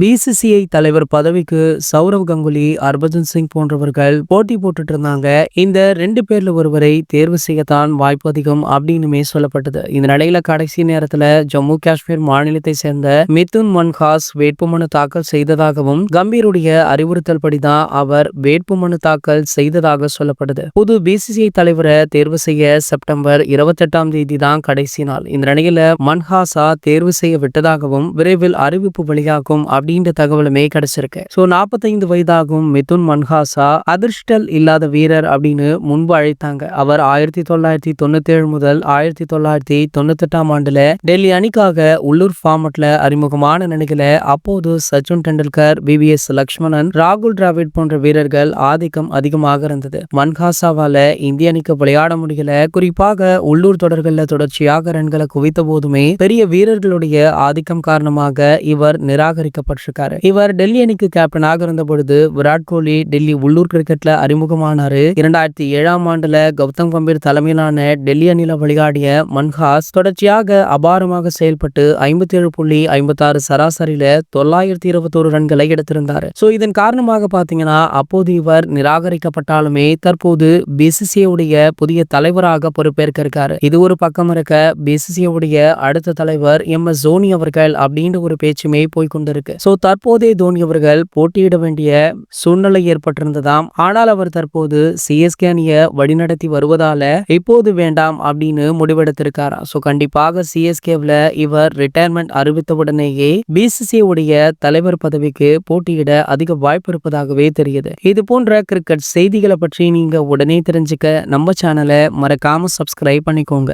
BCCI தலைவர் பதவிக்கு சௌரவ் கங்குலி ஹர்பஜன் சிங் போன்றவர்கள் போட்டி போட்டுட்டு இருந்தாங்க இந்த ரெண்டு பேர்ல ஒருவரை தேர்வு செய்யத்தான் வாய்ப்பு அதிகம் அப்படின்னுமே சொல்லப்பட்டது. இந்த நிலையில கடைசி நேரத்துல ஜம்மு காஷ்மீர் மாநிலத்தை சேர்ந்த மிதுன் மன்ஹாஸ் வேட்புமனு தாக்கல் செய்ததாகவும் கம்பீருடைய அறிவுறுத்தல் படிதான் அவர் வேட்புமனு தாக்கல் செய்ததாக சொல்லப்படுது புது பிசிசிஐ தலைவரை தேர்வு செய்ய செப்டம்பர் இருபத்தெட்டாம் தேதி தான் கடைசி நாள். இந்த நிலையில மன்ஹாசா தேர்வு செய்ய விட்டதாகவும் விரைவில் அறிவிப்பு வெளியாகும் அப்படின்ற தகவலுமே கிடைச்சிருக்கு. சோ நாற்பத்தைந்து வயதாகும் மிதுன் மன்ஹாசா அதிர்ஷ்டல் இல்லாத வீரர் அப்படின்னு முன்பு அழைத்தாங்க. அவர் ஆயிரத்தி தொள்ளாயிரத்தி தொண்ணூத்தி ஏழு முதல் ஆயிரத்தி தொள்ளாயிரத்தி தொண்ணூத்தி எட்டாம் ஆண்டுல டெல்லி அணிக்காக உள்ளூர் ஃபார்மட்ல அறிமுகமான நிலையில அப்போது சச்சின் டெண்டுல்கர் விவிஎஸ் லக்ஷ்மணன் ராகுல் டிராவிட் போன்ற வீரர்கள் ஆதிக்கம் அதிகமாக இருந்தது. மன்ஹாசாவால இந்திய அணிக்கு விளையாட முடியல. குறிப்பாக உள்ளூர் தொடர்கள்ல தொடர்ச்சியாக ரன்களை குவித்த போதுமே பெரிய வீரர்களுடைய ஆதிக்கம் காரணமாக இவர் நிராகரிக்கப்பட்டிருக்காரு இவர் டெல்லி அணிக்கு கேப்டனாக இருந்த பொழுது விராட் கோலி டெல்லி உள்ளூர் கிரிக்கெட்ல அறிமுகமானாரு. இரண்டாயிரத்தி ஏழாம் ஆண்டுல கௌதம் கம்பீர் தலைமையிலான டெல்லி அணியில விளையாடிய மன்ஹாஸ் தொடர்ச்சியாக அபாரமாக செயல்பட்டு ஐம்பத்தி ஏழு புள்ளி ஐம்பத்தாறு சராசரியில தொள்ளாயிரத்தி இருபத்தோரு ரன்களை எடுத்திருந்தாரு. சோ இதன் காரணமாக பாத்தீங்கன்னா அப்போது இவர் நிராகரிக்கப்பட்டாலுமே தற்போது பிசிசிஐடைய புதிய தலைவராக பொறுப்பேற்க இருக்காரு இது ஒரு பக்கம் இருக்க பிசிசிஐடைய அடுத்த தலைவர் எம் எஸ் தோனி அவர்கள் அப்படின்ற ஒரு பேச்சுமே இருக்கு. சோ தற்போதைய தோனி அவர்கள் போட்டியிட வேண்டிய சூழ்நிலை ஏற்பட்டிருந்ததாம். ஆனால் அவர் தற்போது சிஎஸ்கே அணியை வழிநடத்தி வருவதால இப்போது வேண்டாம் அப்படின்னு முடிவெடுத்திருக்காராம் ஸோ கண்டிப்பாக சிஎஸ்கேவில் இவர் ரிட்டையர்மெண்ட் அறிவித்தவுடனேயே பிசிசிஐ உடைய தலைவர் பதவிக்கு போட்டியிட அதிக வாய்ப்பு இருப்பதாகவே தெரியுது. இது போன்ற கிரிக்கெட் செய்திகளை பற்றி நீங்க உடனே தெரிஞ்சுக்க நம்ம சேனலை மறக்காம சப்ஸ்கிரைப் பண்ணிக்கோங்க.